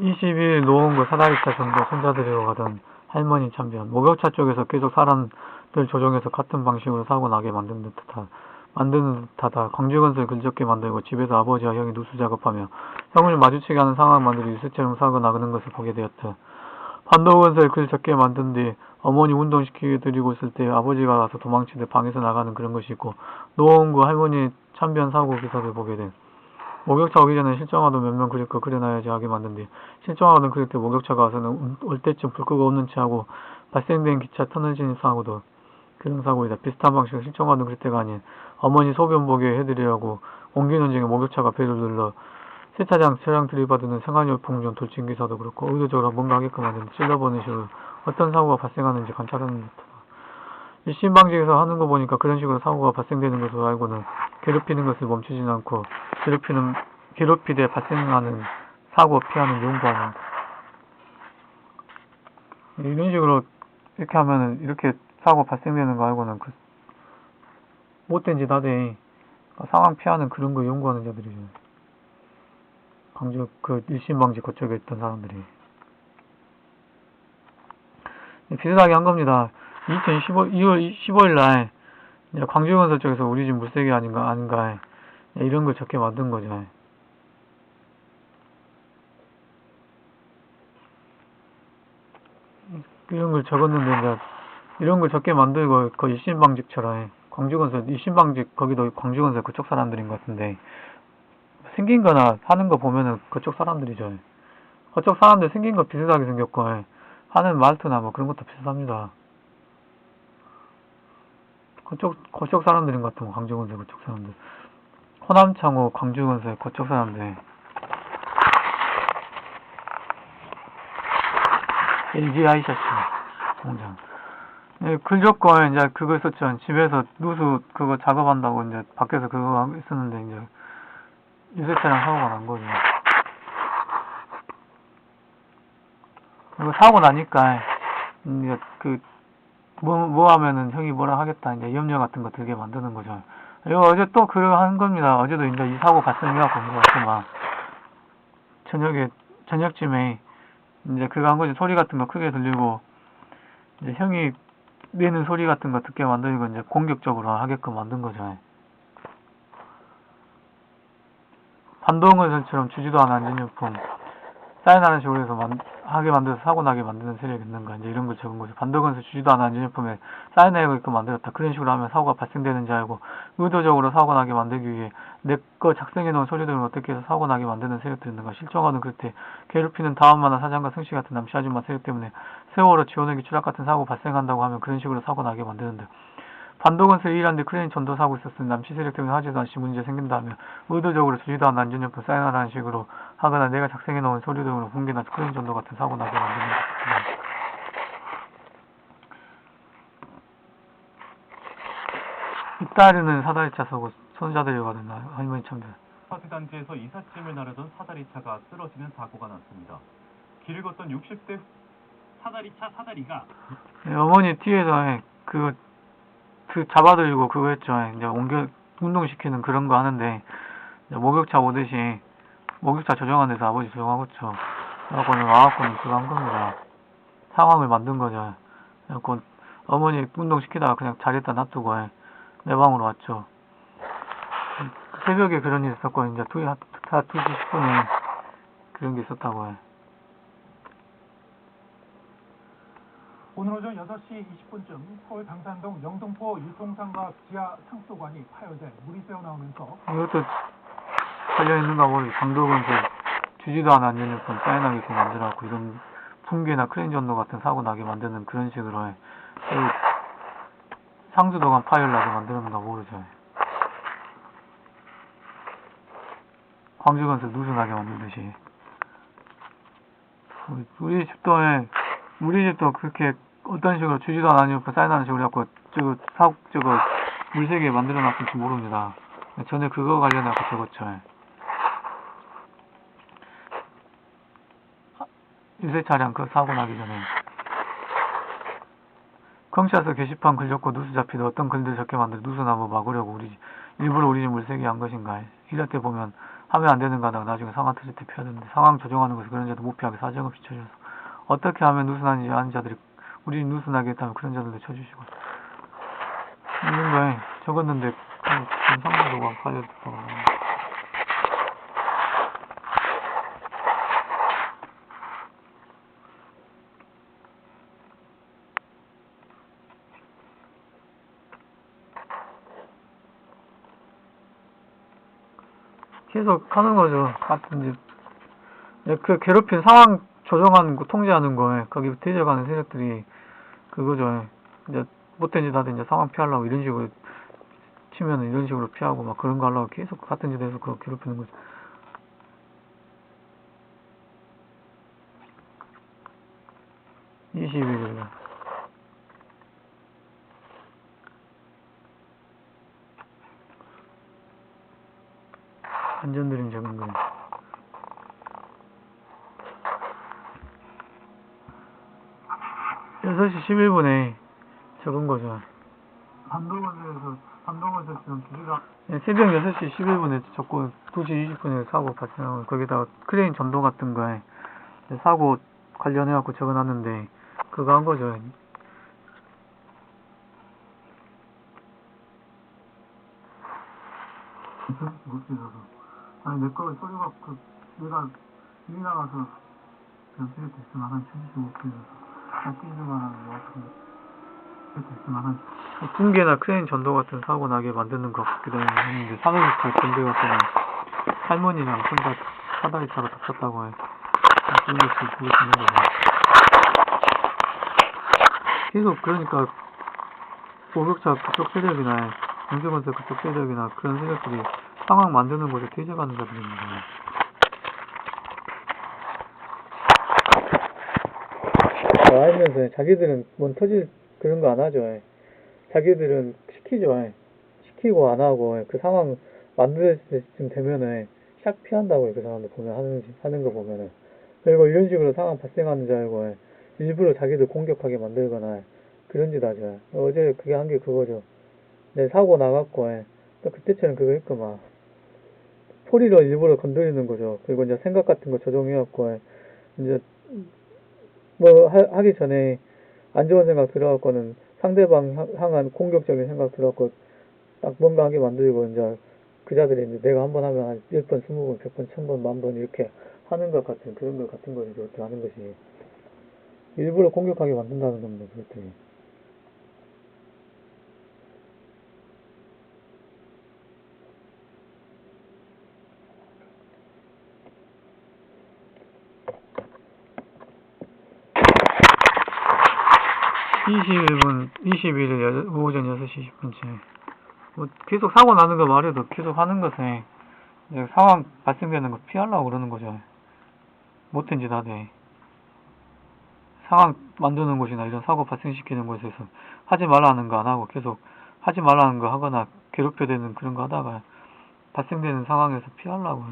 22일 노원구 사다리차 전도 손자들이로 가던 할머니 참변 목욕차 쪽에서 계속 사람들 조종해서 같은 방식으로 사고 나게 만든 듯하다. 만드는 듯하다. 광주건설 근접게 만들고 집에서 아버지와 형이 누수 작업하며 형을 마주치게 하는 상황 만들어 유세처럼 사고 나가는 것을 보게 되었다. 반도건설 글 적게 만든 뒤 어머니 운동시키게 드리고 있을 때 아버지가 와서 도망치듯 방에서 나가는 그런 것이 있고 노원구 할머니 참변 사고 기사를 보게 된 목욕차 오기 전에 실종하던 몇 명 그릴 거 그려놔야지 하게 만든 뒤 실종하던 그릴 때 목욕차가 와서는 올 때쯤 불 끄고 없는 채 하고 발생된 기차 터널 진입 사고도 그런 사고이다. 비슷한 방식으로 실종하던 그릴 때가 아닌 어머니 소변 보게 해드리려고 옮기는 중에 목욕차가 배를 눌러 세차장 차량 들이받는 생활용품점 돌진 기사도 그렇고 의도적으로 뭔가 하게끔 하는 찔러보는 식으로 어떤 사고가 발생하는지 관찰하는 듯하다. 일심 방지에서 하는 거 보니까 그런 식으로 사고가 발생되는 것으로 알고는 괴롭히는 것을 멈추진 않고 괴롭히는 괴롭히되 발생하는 사고 피하는 연구하는 이런 식으로 이렇게 하면은 이렇게 사고 발생되는 거 알고는 그 못된 짓 하되 상황 피하는 그런 거 연구하는 자들이죠. 광주 그 일심 방지 그쪽에 있던 사람들이 비슷하게 한 겁니다. 2015 2월 15일 날 광주건설 쪽에서 우리 집 물세기 아닌가 아닌가 이런 걸 적게 만든 거죠. 이런 걸 적었는데 이제 이런 걸 적게 만들고 그 일신방직처럼 광주건설 일신방직 거기도 광주건설 그쪽 사람들인 것 같은데 생긴 거나 하는 거 보면은 그쪽 사람들이죠. 그쪽 사람들 생긴 거 비슷하게 생겼고 하는 말투나 뭐 그런 것도 비슷합니다. 그쪽 그쪽 사람들인 것 같은 거 광주 건설 그쪽 사람들. 호남 창호 광주 건설 그쪽 사람들. LG 아이셔츠 공장. 네, 글 적고 이제 그거 있었죠. 집에서 누수 그거 작업한다고 이제 밖에서 그거 있었는데 이제 유세차량 사고가 난 거죠. 그리고 사고 나니까 이제 그 뭐 뭐 하면은 형이 뭐라 하겠다 이제 염려 같은 거 들게 만드는 거죠. 그리고 어제 또 그거 한 겁니다. 어제도 이제 이 사고 발생해갖고 온것 같지만 저녁에 저녁쯤에 이제 그거 한 거지 소리 같은 거 크게 들리고 이제 형이 내는 소리 같은 거 듣게 만들고 이제 공격적으로 하게끔 만든 거죠. 반동건설처럼 주지도 않은 안전용품 사인하는 식으로 해서 만, 하게 만들어서 사고 나게 만드는 세력이 있는가 이제 이런 걸 적은 거죠. 반동건설 주지도 않은 안전용품에 사인하게끔 만들었다. 그런 식으로 하면 사고가 발생되는 줄 알고 의도적으로 사고 나게 만들기 위해 내 거 작성해 놓은 소리들을 어떻게 해서 사고 나게 만드는 세력들이 있는가. 실종하는 그때 괴롭히는 다음만한 사장과 승씨 같은 남씨 아줌마 세력 때문에 세월호 지원회기 추락 같은 사고 발생한다고 하면 그런 식으로 사고 나게 만드는데 반도건설 일하는데 크레인 전도 사고 있었으니 남씨 세력 때문에 하지도 않시 문제 생긴다면 의도적으로 주지도 않은 안전용품 사인하라는 식으로 하거나 내가 작성해 놓은 서류 등으로 붕괴나 크레인 전도 같은 사고 나게 만드는 것입니다. 이따르는 사다리차 서고 손자들이 날 할머니 참들 아파트 단지에서 이삿짐을 나르던 사다리차가 쓰러지는 사고가 났습니다. 길을 걷던 60대 사다리차 사다리가 네, 어머니 뒤에서 그, 그 잡아들고 그거 했죠. 이제 옮겨, 운동시키는 그런 거 하는데, 목욕차 오듯이, 목욕차 조정하는 데서 아버지 조정하고 있죠. 그래갖고는 와갖고는 그거 한 겁니다. 상황을 만든 거죠. 그래갖고 어머니 운동시키다가 그냥 자리에다 놔두고 내 방으로 왔죠. 새벽에 그런 일이 있었고, 이제 두, 한, 다 2시 10분에 그런 게 있었다고 해. 오늘 오전 6시 20분쯤 서울 당산동 영등포 유통상가 지하 상수관이 파열돼 물이 새어나오면서 이것도 있는가 모르겠 강도건설 주지도 않은 안전용품 사인하게끔 만들어갖고 이런 붕괴나 크레인 전도 같은 사고 나게 만드는 그런 식으로 해. 그리고 상수도관 파열 나게 만드는가 모르죠. 광주건설 누수나게 만들듯이. 우리- 우리 집도 해. 우리 집도 그렇게 어떤 식으로 주지도 않은 안전용품 사인하는 식으로 해갖고 저거 사 저거 물세게 만들어 놨을지 모릅니다. 전에 그거 관련해서 적었죠. 유세 차량 그 사고 나기 전에. 경찰서 게시판 글 적고 누수 잡히다 어떤 글들 적게 만들 누수나 뭐 막으려고 우리 집- 일부러 우리 집 물세게 한 것인가. 이럴 때 보면 하면 안 되는 거 하다가 나중에 상황 터질 때 피해야 되는데 상황 조정하는 것을 그런 자도 무피하게 사정없이 쳐줘서. 어떻게 하면 누순한지 아는 자들이 우리 누순하게 했다면 그런 자들도 쳐주시고. 있는 거에 적었는데 음, 지금 상관도가 가려졌다고 계속 하는 거죠. 같은 집. 예, 그 괴롭힌 상황 조정하는 거, 통제하는 거에 거기 뒤져가는 세력들이 그거죠. 예. 이제 못된 짓 하든 이제 상황 피하려고 이런 식으로 치면은 이런 식으로 피하고 막 그런 거 하려고 계속 같은 짓에서 그거 괴롭히는 거죠. (20일) 안전드림 적은 거. 여섯 시 11분에 적은 거죠. 반도건설에서, 반도건설 지금 기기가. 네, 새벽 6시 11분에 적고 2시 20분에 사고 발생하고, 거기다가 크레인 전도 같은 거에 사고 관련해갖고 적어놨는데, 그거 한 거죠. 못 찍어서. 아니, 내거 소리가 그, 내가 일 나가서 연습이 됐으면 한 75km에서 낚이지만 하는 것 같은데. 됐으면 한. 붕괴나 크레인 전도 같은 사고 나게 만드는 것 같기도 했는데, 산업시설 건배 같은 할머니랑 손자 사다리 차로 다쳤다고 해. 게 지금 보고 있는 거죠. 계속 그러니까, 보격차 그쪽 세력이나, 경제건설 그쪽 세력이나 그런 세력들이 상황 만드는 곳에 뒤져가는 자들입니다. 알면서 자기들은 뭔 터질 그런 거 안 하죠. 예. 자기들은 시키죠. 예. 시키고 안 하고 예. 그 상황 만들 때쯤 되면은 샥 피한다고요. 그 사람들 보면 하는 하는 거 보면은 그리고 이런 식으로 상황 발생하는 줄 알고 예. 일부러 자기들 공격하게 만들거나 예. 그런 짓 하죠. 예. 어제 그게 한 게 그거죠. 내 사고 나갔고 예. 또 그때처럼 그거 막 소리로 일부러 건드리는 거죠. 그리고 이제 생각 같은 거 조정해갖고 예. 이제 뭐 하, 하기 전에 안 좋은 생각 들어갖고는 상대방 향- 향한 공격적인 생각 들어갖고 딱 뭔가 하게 만들고 이제 그자들이 이제 내가 한 번 하면 한 1번, 20번, 100번, 1000번, 만번 이렇게 하는 것 같은 그런 것 같은 거죠. 그렇게 하는 것이. 일부러 공격하게 만든다는 겁니다. 그것들이. (21분) (21일) 오전 6시 10분쯤. 뭐 계속 사고 나는 거 말해도 계속 하는 것에 상황 발생되는 거 피하려고 그러는 거죠. 못된 짓 하되. 상황 만드는 곳이나 이런 사고 발생시키는 곳에서 하지 말라는 거 안 하고 계속 하지 말라는 거 하거나 괴롭혀대는 그런 거 하다가 발생되는 상황에서 피하려고.